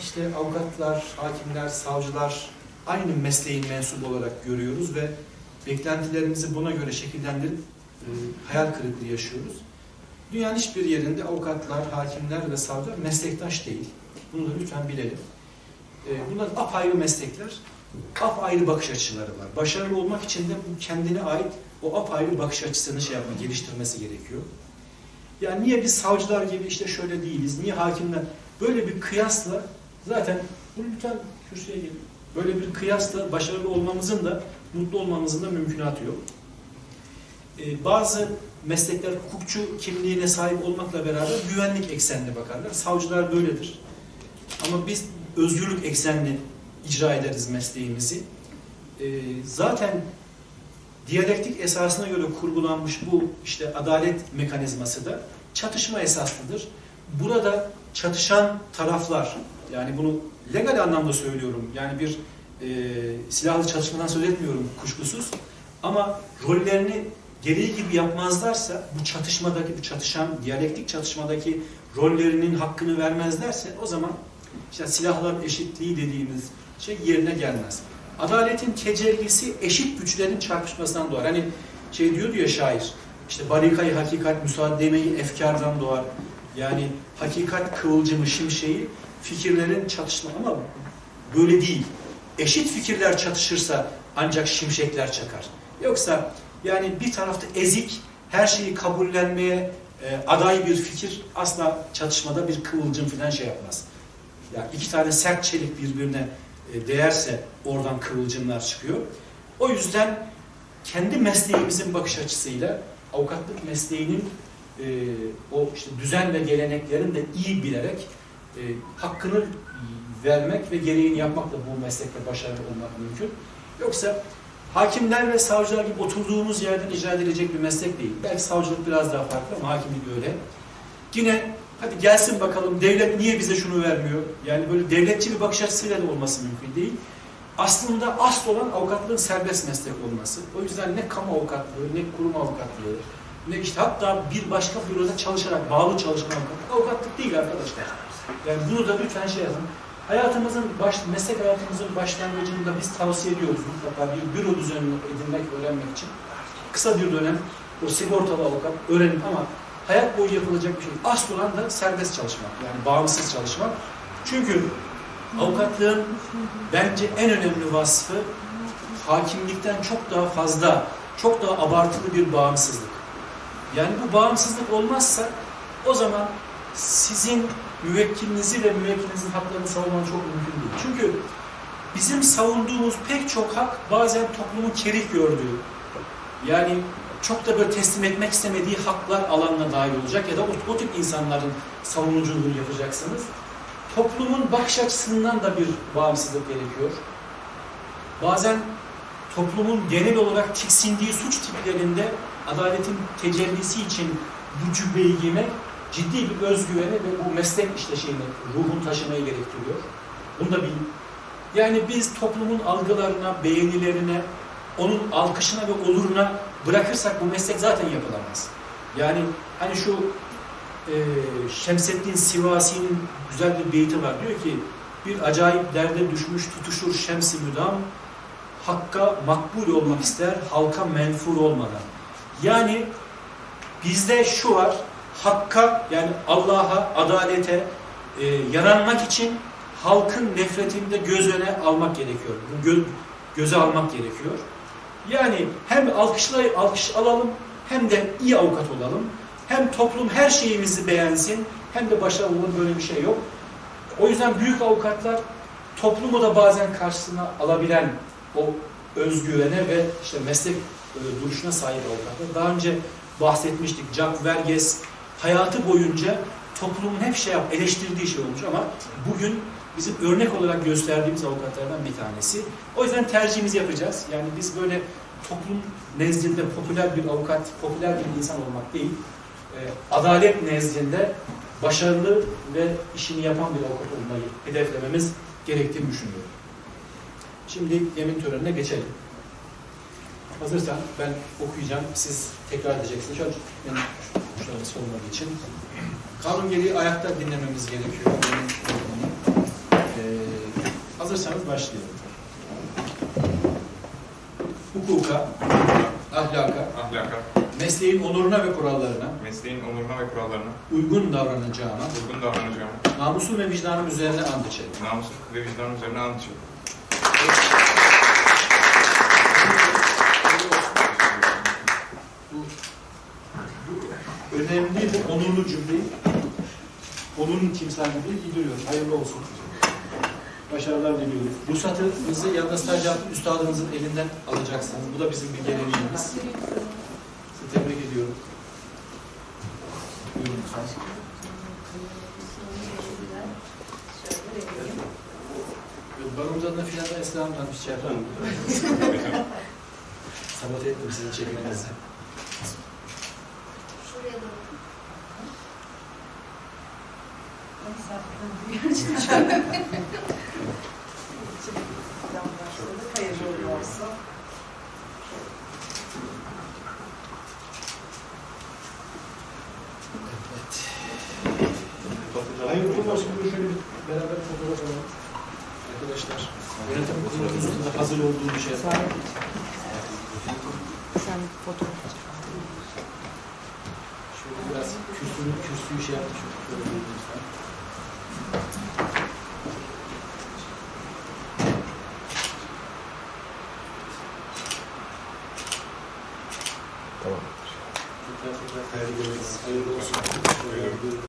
İşte avukatlar, hakimler, savcılar aynı mesleğin mensubu olarak görüyoruz ve beklentilerimizi buna göre şekillendirip e, hayal kırıklığı yaşıyoruz. Dünyanın hiçbir yerinde avukatlar, hakimler ve savcılar meslektaş değil. Bunu da lütfen bilelim. E, bunlar apayrı meslekler, apayrı bakış açıları var. Başarılı olmak için de bu kendine ait o apayrı bakış açısını şey yapma, geliştirmesi gerekiyor. Yani niye biz savcılar gibi işte şöyle değiliz, niye hakimler böyle bir kıyasla zaten bu lütfen kürsüye gelin. Böyle bir kıyasla başarılı olmamızın da mutlu olmamızın da mümkünatı yok. Ee, bazı meslekler hukukçu kimliğine sahip olmakla beraber güvenlik eksenli bakarlar. Savcılar böyledir. Ama biz özgürlük eksenli icra ederiz mesleğimizi. Ee, zaten diyalektik esasına göre kurgulanmış bu işte adalet mekanizması da çatışma esaslıdır. Burada çatışan taraflar, yani bunu legal anlamda söylüyorum, yani bir e, silahlı çatışmadan söz etmiyorum kuşkusuz, ama rollerini gereği gibi yapmazlarsa, bu çatışmadaki, bu çatışan, diyalektik çatışmadaki rollerinin hakkını vermezlerse, o zaman işte silahlar eşitliği dediğimiz şey yerine gelmez. Adaletin tecellisi eşit güçlerin çarpışmasından doğar. Hani şey diyordu ya şair, işte barikayı hakikat, müsaademeyi efkardan doğar. Yani hakikat kıvılcımı, şimşeği fikirlerin çatışma ama böyle değil. Eşit fikirler çatışırsa ancak şimşekler çakar. Yoksa yani bir tarafta ezik, her şeyi kabullenmeye e, aday bir fikir asla çatışmada bir kıvılcım falan şey yapmaz. Yani iki tane sert çelik birbirine değerse oradan kıvılcımlar çıkıyor. O yüzden kendi mesleğimizin bakış açısıyla avukatlık mesleğinin e, o işte düzen ve geleneklerin de iyi bilerek e, hakkını vermek ve gereğini yapmakla bu meslekte başarılı olmak mümkün. Yoksa hakimler ve savcılar gibi oturduğumuz yerden icra edilecek bir meslek değil. Belki savcılık biraz daha farklı ama hakimlik öyle. Yine hadi gelsin bakalım devlet niye bize şunu vermiyor? Yani böyle devletçi bir bakış açısıyla da olması mümkün değil. Aslında asıl olan avukatlığın serbest meslek olması. O yüzden ne kamu avukatlığı, ne kurum avukatlığı, ne işte hatta bir başka büroda çalışarak, bağlı çalışan avukatlık, avukatlık değil arkadaşlar. Yani bunu da lütfen şey yapın. Hayatımızın, baş, meslek hayatımızın başlangıcında biz tavsiye ediyoruz mutlaka bir büro düzenini edinmek, öğrenmek için. Kısa bir dönem o sigortalı avukat öğrenin ama hayat boyu yapılacak bir şey. Asıl olan da serbest çalışmak, yani bağımsız çalışmak. Çünkü avukatlığın bence en önemli vasfı hakimlikten çok daha fazla, çok daha abartılı bir bağımsızlık. Yani bu bağımsızlık olmazsa o zaman sizin müvekkilinizi ve müvekkilinizin haklarını savunmanız çok mümkün değil. Çünkü bizim savunduğumuz pek çok hak bazen toplumun kerih gördüğü, yani çok da böyle teslim etmek istemediği haklar alanına dahil olacak ya da o, o tip insanların savunuculuğunu yapacaksınız. Toplumun bakış açısından da bir bağımsızlık gerekiyor. Bazen toplumun genel olarak tiksindiği suç tiplerinde adaletin tecellisi için bu cübbeyi giymek ciddi bir özgüveni ve bu meslek işte şeyini, ruhun taşımayı gerektiriyor. Bunu da bilin. Yani biz toplumun algılarına, beğenilerine, onun alkışına ve oluruna bırakırsak bu meslek zaten yapılamaz. Yani hani şu e, Şemseddin Sivasi'nin güzel bir beyti var. Diyor ki bir acayip derde düşmüş tutuşur şemsi müdam hakka makbul olmak ister halka menfur olmadan. Yani bizde şu var hakka yani Allah'a, adalete e, yaranmak için halkın nefretini de göz öne almak gerekiyor. Bu gö göze almak gerekiyor. Yani hem alkışlay alkış alalım hem de iyi avukat olalım. Hem toplum her şeyimizi beğensin hem de başarılı olun böyle bir şey yok. O yüzden büyük avukatlar toplumu da bazen karşısına alabilen o özgüvene ve işte meslek e, duruşuna sahip avukatlar. Daha önce bahsetmiştik. Jack Verges hayatı boyunca toplumun hep şey yap, eleştirdiği şey olmuş ama bugün bizim örnek olarak gösterdiğimiz avukatlardan bir tanesi. O yüzden tercihimizi yapacağız. Yani biz böyle toplum nezdinde popüler bir avukat, popüler bir insan olmak değil, e, adalet nezdinde başarılı ve işini yapan bir avukat olmayı hedeflememiz gerektiğini düşünüyorum. Şimdi yemin törenine geçelim. Hazırsan ben okuyacağım, siz tekrar edeceksiniz. Şöyle benim olmadığı için. Kanun gereği ayakta dinlememiz gerekiyor. Benim- Hazırsanız başlayalım. Hukuka, ahlaka, ahlaka, mesleğin onuruna ve kurallarına mesleğin onuruna ve kurallarına uygun davranacağıma, uygun davranacağımı, namusum ve vicdanım üzerine and içerim. namusum ve vicdanım üzerine. Bu, bu önemli bu onurlu cümleyi onurun timsali giydiriyorum. Hayırlı olsun. Başarılar diliyorum. Ruhsatınızı yalnız sadece üstadınızın elinden alacaksınız. Bu da bizim bir geleneğimiz. Sizi tebrik ediyorum. Buyurun lütfen. Baronuz adına filan da Esra Hanım'dan bir şey yapalım. Sabote ettim sizin çekmenizi. Şuraya da Uğurlu olsun. Buyurun şöyle bir beraber fotoğraf. Arkadaşlar, yönetim kurulumuzun da hazır olduğu bir şey. Sen fotoğraf Şöyle biraz kürsüyü, kürsüyü şey yaptık. Şöyle buyurun lütfen. Tamam. Tekrar tekrar hayırlı olsun. Hayırlı olsun. Buyurun.